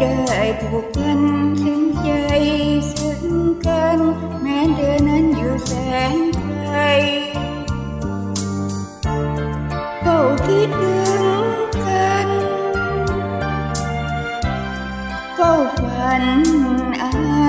ได้ผูกพันถึงใจซึ่งกันแม้เธอนั้นอยู่แสนไกลเฝ้าคิดถึงกันเฝ้าฝันอะ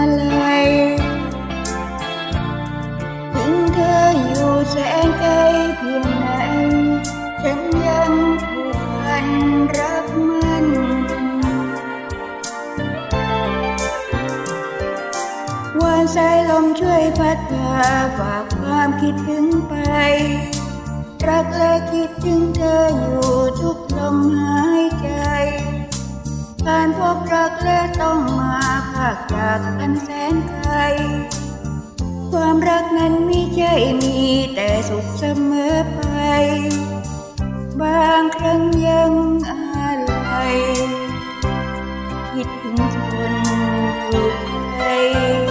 สายลมช่วยพัดพาฝากความคิดถึงไป รักและคิดถึงเธออยู่ทุกลมหายใจ การพบรักและต้องมาพากจากกันแสนไกล ความรักนั้นไม่ใช่มีแต่สุขเสมอไป บางครั้งยังอะไรคิดถึงคนอยู่ไกล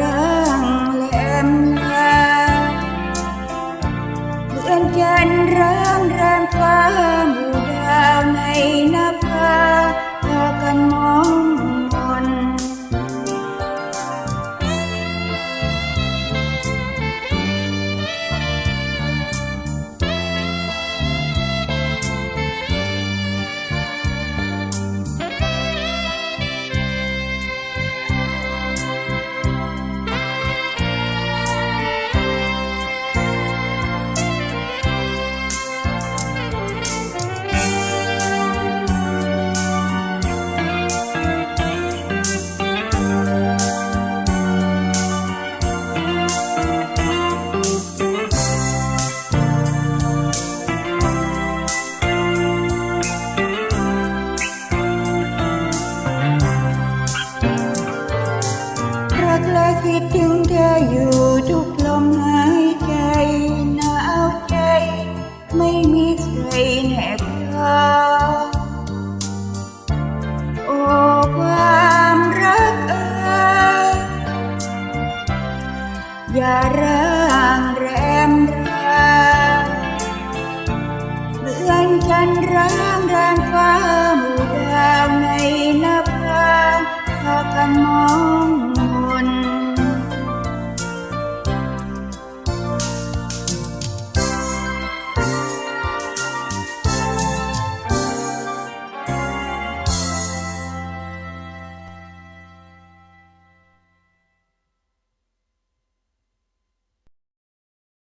ร้า รักแ